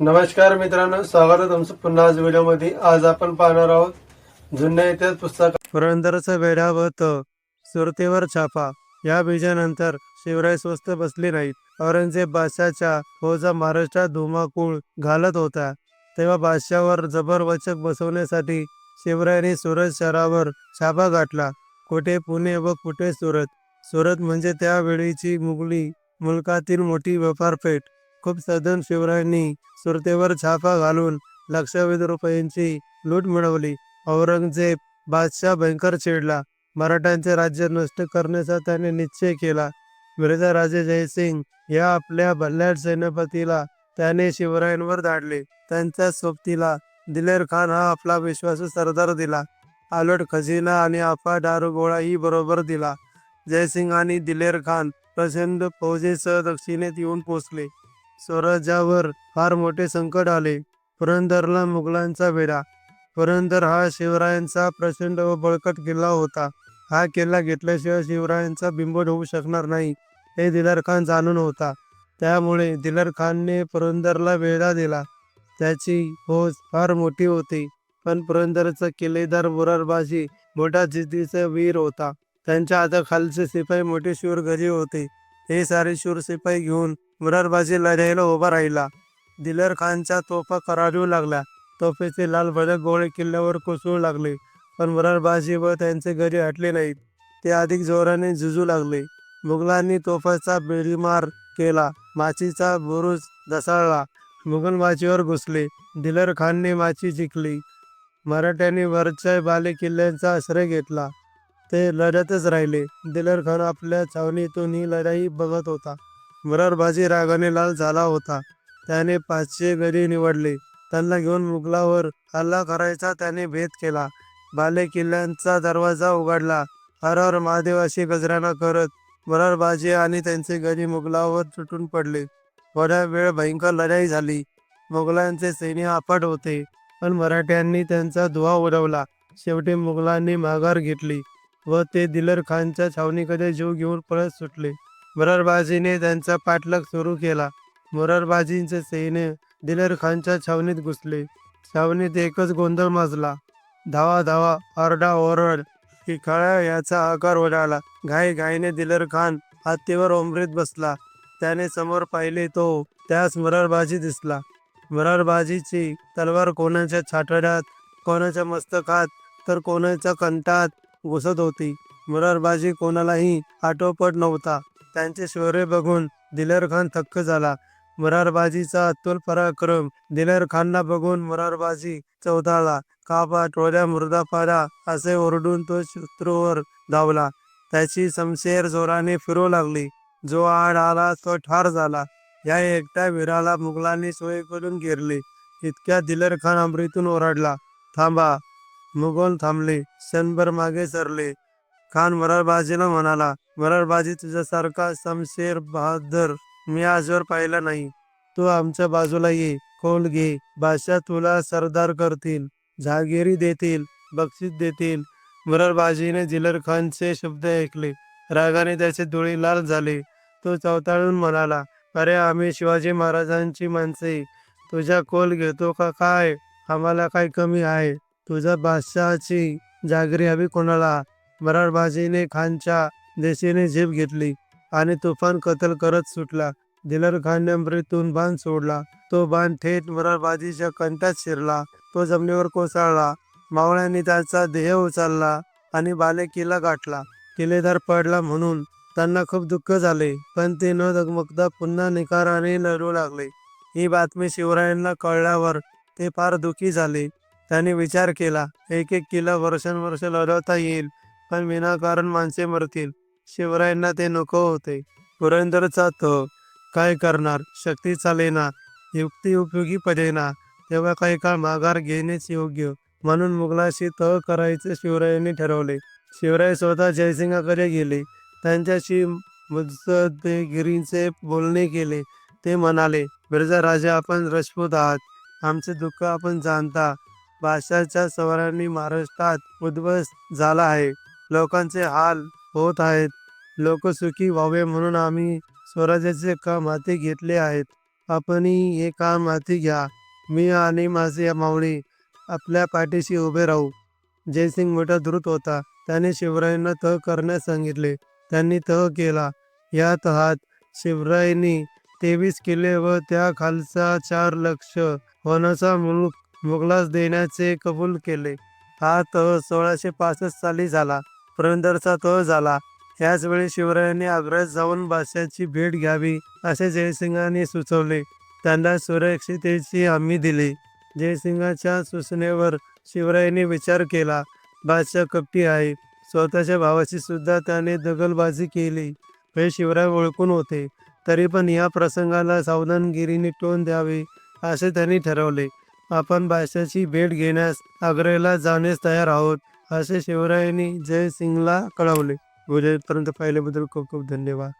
नमस्कार मित्रांनो स्वागत आहे तुमचं पुन्हा आज व्हिडिओमध्ये. आज आपण पाहणार आहोत जुन्या इतिहास पुस्तक पुरंदरचा वेढा व त सुरतेवर छापा. या विजयानंतर शिवराय स्वस्त बसले नाहीत. औरंगजेब बादशाच्या फौजा महाराष्ट्रात धुमाकूळ घालत होता तेव्हा बादशावर जबर वचक बसवण्यासाठी शिवरायांनी सुरत शहरावर छापा गाठला. कुठे पुणे व कुठे सुरत? सुरत म्हणजे त्यावेळीची मुघली मुलकातील मोठी व्यापारपेठ खूप सदन शिवरायांनी सुरतेवर छापा घालून लक्षावधी रुपयांची लूट मिळवली. औरंगजेब बादशाह भयंकर चिडला. मराठ्यांचे राज्य नष्ट करण्याचा त्याने निश्चय केला. मिर्झा राजे जयसिंग या आपल्या बल्लाड सेनापतीला त्याने शिवरायांवर धाडले. त्यांच्या सोबतीला दिलेर खान हा आपला विश्वासू सरदार दिला. आलट खजिना आणि आपा दारुगोळाही बरोबर दिला. जयसिंग आणि दिलेर खान प्रचंड फौजेसह दक्षिणेत येऊन पोचले स्वराज्यावर फार मोठे संकट आले. पुरंदरला मुघलांचा वेढा पुरंदर हा शिवरायांचा प्रचंड व बळकट किल्ला होता. हा किल्ला घेतल्याशिवाय शिवरायांचा बिंबोड होऊ शकणार नाही हे दिलर खान जाणून होता. त्यामुळे दिलर खानने पुरंदरला वेढा दिला. त्याची फौज फार मोठी होती पण पुरंदरचा किल्लेदार मुरारबाजी मोठा जिद्दीचा वीर होता. त्यांच्या हाताखालचे शिपाई मोठे शूरगजी होते. हे सारे शूर शिपाई घेऊन मुरारबाजी लढाईला उभा राहिला. दिलर खानच्या तोफा करारू लागल्या. तोफेचे लाल भडक गोळे किल्ल्यावर कोसळू लागले. पण मुरारबाजी व त्यांचे घरी हटले नाहीत. ते अधिक जोराने झुजू लागले. मुघलांनी तोफाचा बेडीमार केला. माचीचा बुरुज दसाळला मुघल माचीवर घुसले. दिलर खानने माची जिंकली. मराठ्यांनी वरच्या बाले किल्ल्यांचा आश्रय घेतला. ते लढतच राहिले. दिलर खान आपल्या छावणीतून ही लढाई बघत होता. मुरारबाजी रागाने लाल झाला होता. त्याने पाचशे गडी निवडले. त्यांना घेऊन मुघलावर हल्ला करायचा त्याने भेद केला. बाले किल्ल्यांचा दरवाजा उघडला. हर हर महादेव अशी गजराना करत मुरारबाजी आणि त्यांचे गडी मुघलावर तुटून पडले. थोड्या वेळ भयंकर लढाई झाली. मुघलांचे सैन्य आपट होते. पण मराठ्यांनी त्यांचा धुवा उडवला. शेवटी मुघलांनी माघार घेतली व ते दिलर खानच्या छावणीकडे जीव घेऊन परत सुटले. मुरारबाजीने त्यांचा पाठलाग सुरू केला. मुरारबाजींचे सैन्य दिलर खानच्या छावणीत घुसले. छावणीत एकच गोंधळ माजला. धावा धावा आरडा ओरड की खळ्या याचा आकार ओढाला घाई घाईने दिलर खान हत्तीवर ओमरीत बसला. त्याने समोर पाहिले तो त्यास मुरारबाजी दिसला. मुरारबाजीची तलवार कोणाच्या छाटड्यात कोणाच्या मस्तकात तर कोणाच्या कंठात घुसत होती. मुरारबाजी कोणालाही आटोपट नव्हता. त्यांचे शौर्य बघून दिलर खान थक्क झाला. मुरारबाजीचा अतुल पराक्रम दिलर खानला बघून मुरारबाजी चौदाला कापा टोळ्या मुर्दापाडा असे ओरडून तो शत्रूवर धावला. त्याची समशेर जोराने फिरू लागली. जो आड आला तो ठार झाला. या एकट्या वीराला मुघलांनी सोयीकडून घेरले. इतक्या दिलर खान अमरीतून ओरडला थांबा. मुघल थांबले क्षणभर मागे सरले. खान मरारबाजीला म्हणाला मरारबाजी तुझ्यासारखा समशेर बहादर मी आजवर पाहिला नाही. तू आमच्या बाजूला ये खोल घे. बादशाह तुला सरदार करतील झागिरी देतील बक्षीस देतील. मरारबाजीने जिलर खानचे शब्द ऐकले. रागाने त्याचे डोळे लाल झाले. तो चवताळून म्हणाला अरे आम्ही शिवाजी महाराजांची माणसे. तुझा कोल घेतो का काय? आम्हाला काय कमी आहे? तुझ्या बादशहाची जागरी हवी कोणाला? मरारबाजीने खानच्या देशीने झेप घेतली आणि तुफान कत्ल करत सुटला. दिलर खानने अमृतून बाण सोडला. तो बाण थेट मरारबाजीच्या कंठात शिरला. तो जमिनीवर कोसळला. मावळ्यांनी त्याचा देह उचलला आणि बाले किल्ला गाठला. किल्लेदार पडला म्हणून त्यांना खूप दुःख झाले पण ते न दगमगता पुन्हा निकाराने लढू लागले. ही बातमी शिवरायांना कळल्यावर ते फार दुःखी झाले. त्यांनी विचार केला एक एक किल्ला वर्षानुवर्ष लढवता येईल. पण विनाकारण माणसे मरतील. शिवरायांना ते नको होते. पुरंदरचा तो काय करणार? शक्ती चालेना. युक्ती उपयोगी पडेना. तेव्हा काही काळ माघार घेणेच योग्य. म्हणून मुघलाशी तह करायचे शिवरायांनी ठरवले. शिवराय स्वतः जयसिंगाकडे गेले. त्यांच्याशी मुत्सद्देगिरीचे बोलणे केले. ते म्हणाले बिरजा राजा आपण राजपूत आहात. आमचे दुःख आपण जाणता. बादशाच्या सवारांनी महाराष्ट्रात उद्ध्वस्त झाला आहे. लोकांचे हाल होत आहेत. लोक सुखी व्हावे म्हणून आम्ही स्वराज्याचे काम हाती घेतले आहेत. आपणही हे काम हाती घ्या. मी आणि माझे मावळी आपल्या पाठीशी उभे राहू. जयसिंग मोठा द्रुत होता. त्याने शिवरायांना तह करण्यास सांगितले. त्यांनी तह केला. या तहात शिवरायांनी तेवीस किल्ले व त्या खालचा चार लक्ष वनाचा मुलूक मुघलास देण्याचे कबूल केले. हा तह सोळाशे पासष्ट साली झाला. पुरंदरचा तह झाला. याचवेळी शिवरायांनी आग्र्यात जाऊन बादशाची भेट घ्यावी असे जयसिंगाने सुचवले. त्यांना सुरक्षितेची हमी दिली. जयसिंगाच्या सूचनेवर शिवरायांनी विचार केला. बादशाह कपटी आहे. स्वतःच्या भावाची सुद्धा त्याने दगलबाजी केली. हे शिवराय ओळखून होते. तरी पण या प्रसंगाला सावधानगिरीने टोन द्यावे असे त्यांनी ठरवले. आपण बादशाची भेट घेण्यास आग्र्याला जाण्यास तयार आहोत. असे शिवरायांनी जयसिंगला कळवले. गुजरातपर्यंत पाहिल्याबद्दल खूप खूप धन्यवाद.